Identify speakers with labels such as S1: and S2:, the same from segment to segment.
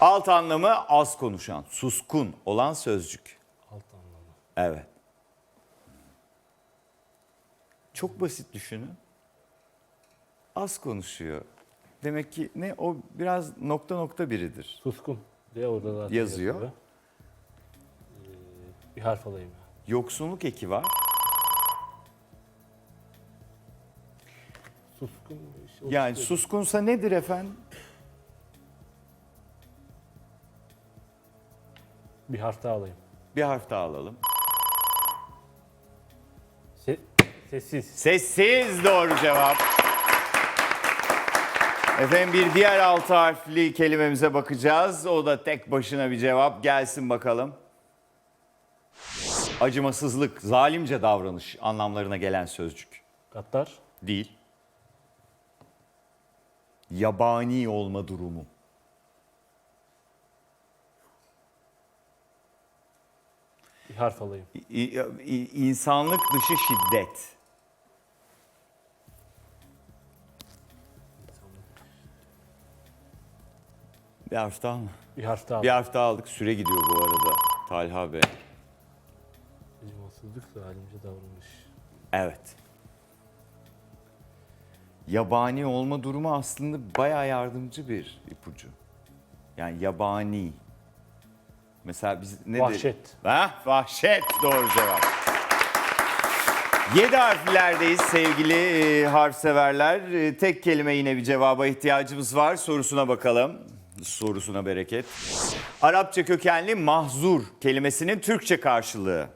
S1: Alt anlamı az konuşan, suskun olan sözcük.
S2: Alt anlamı.
S1: Evet. Çok basit düşünün. Az konuşuyor. Demek ki ne o biraz nokta nokta biridir.
S2: Suskun diye orada zaten
S1: Yazıyor.
S2: Ee, bir harf alayım.
S1: Yoksunluk eki var.
S2: Suskun.
S1: Yani
S2: şey-
S1: suskunsa nedir efendim?
S2: Bir harf daha alayım.
S1: Bir harf daha alalım.
S2: Se- sessiz.
S1: Sessiz doğru cevap. Efendim bir diğer altı harfli kelimemize bakacağız. O da tek başına bir cevap. Gelsin bakalım. Acımasızlık, zalimce davranış anlamlarına gelen sözcük.
S2: Gaddar.
S1: Değil. Yabani olma durumu.
S2: Harf alayım.
S1: İ- i- insanlık dışı şiddet. Bir harf daha mı?
S2: Bir harf daha
S1: Bir
S2: alayım.
S1: harf daha aldık. Süre gidiyor bu arada. Talha Bey.
S2: Acımasızlık, zalimce davranış.
S1: Evet. Yabani olma durumu aslında bayağı yardımcı bir ipucu. Yani yabani. Mesela biz ne
S2: Vahşet.
S1: Ha, vahşet doğru cevap. Yedi harflerdeyiz sevgili e, harf severler. E, tek kelime yine bir cevaba ihtiyacımız var. Sorusuna bakalım. Sorusuna bereket. Arapça kökenli mahzur kelimesinin Türkçe karşılığı.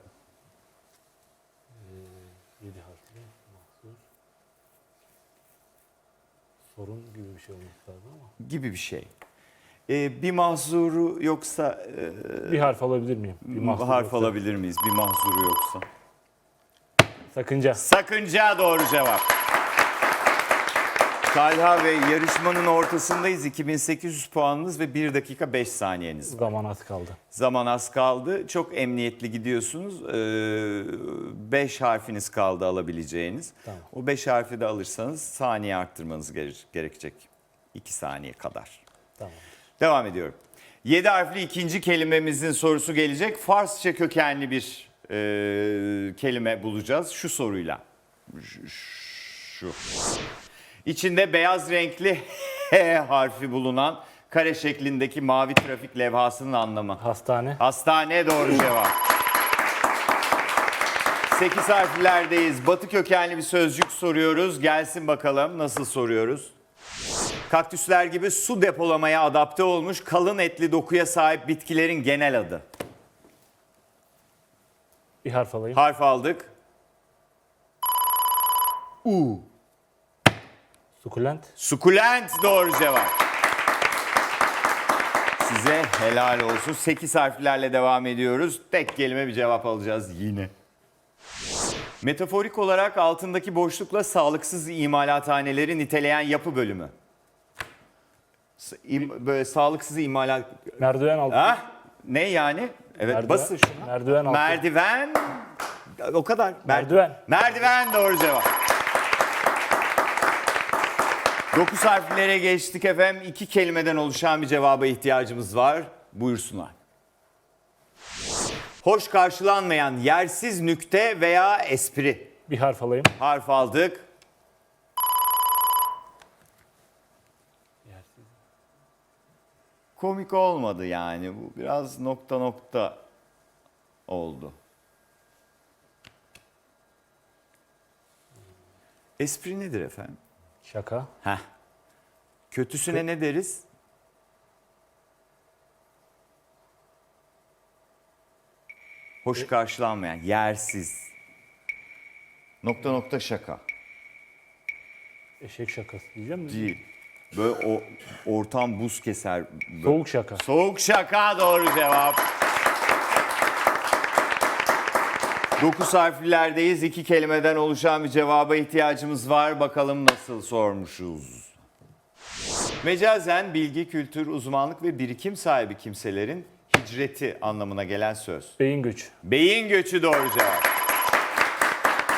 S2: Yedi harfli. Mahsur. Sorun gibi bir şey olması lazım ama.
S1: gibi bir şey. E, bir mahzuru yoksa e,
S2: Bir harf alabilir miyim? Bir mahsur
S1: harf
S2: yoksa.
S1: alabilir miyiz? Bir mahzuru yoksa.
S2: Sakınca.
S1: Sakınca doğru cevap. Talha Bey yarışmanın ortasındayız. 2800 puanınız ve 1 dakika 5 saniyeniz var.
S2: Zaman az kaldı.
S1: Zaman az kaldı. Çok emniyetli gidiyorsunuz. 5 harfiniz kaldı alabileceğiniz.
S2: Tamam.
S1: O 5 harfi de alırsanız saniye arttırmanız gere- gerekecek. 2 saniye kadar.
S2: Tamam.
S1: Devam ediyorum. 7 harfli ikinci kelimemizin sorusu gelecek. Farsça kökenli bir e, kelime bulacağız şu soruyla. Şu. İçinde beyaz renkli H harfi bulunan kare şeklindeki mavi trafik levhasının anlamı.
S2: Hastane.
S1: Hastane doğru cevap. 8 harflerdeyiz. Batı kökenli bir sözcük soruyoruz. Gelsin bakalım nasıl soruyoruz? Kaktüsler gibi su depolamaya adapte olmuş kalın etli dokuya sahip bitkilerin genel adı.
S2: Bir harf alayım.
S1: Harf aldık. U.
S2: Sukulent.
S1: Sukulent doğru cevap. Size helal olsun. 8 harflerle devam ediyoruz. Tek kelime bir cevap alacağız yine. Metaforik olarak altındaki boşlukla sağlıksız imalathaneleri niteleyen yapı bölümü. İm- böyle sağlıksız imalat...
S2: Merdiven altı.
S1: Ha? Ne yani? Evet
S2: Merdiven-
S1: basın şuna.
S2: Merdiven altı.
S1: Merdiven. O kadar. Mer-
S2: Merdiven.
S1: Merdiven doğru cevap. 9 harflere geçtik efendim. İki kelimeden oluşan bir cevaba ihtiyacımız var. Buyursunlar. Hoş karşılanmayan yersiz nükte veya espri.
S2: Bir harf alayım.
S1: Harf aldık. Komik olmadı yani. Bu biraz nokta nokta oldu. Espri nedir efendim?
S2: Şaka.
S1: Heh. Kötüsüne ne deriz? Hoş karşılanmayan, yersiz. Nokta nokta şaka.
S2: Eşek şakası diyeceğim mi?
S1: Değil. Böyle o ortam buz keser. Böyle-
S2: Soğuk şaka.
S1: Soğuk şaka doğru cevap. 9 harflerdeyiz. İki kelimeden oluşan bir cevaba ihtiyacımız var. Bakalım nasıl sormuşuz. Mecazen bilgi, kültür, uzmanlık ve birikim sahibi kimselerin hicreti anlamına gelen söz.
S2: Beyin güç.
S1: Beyin göçü doğru cevap.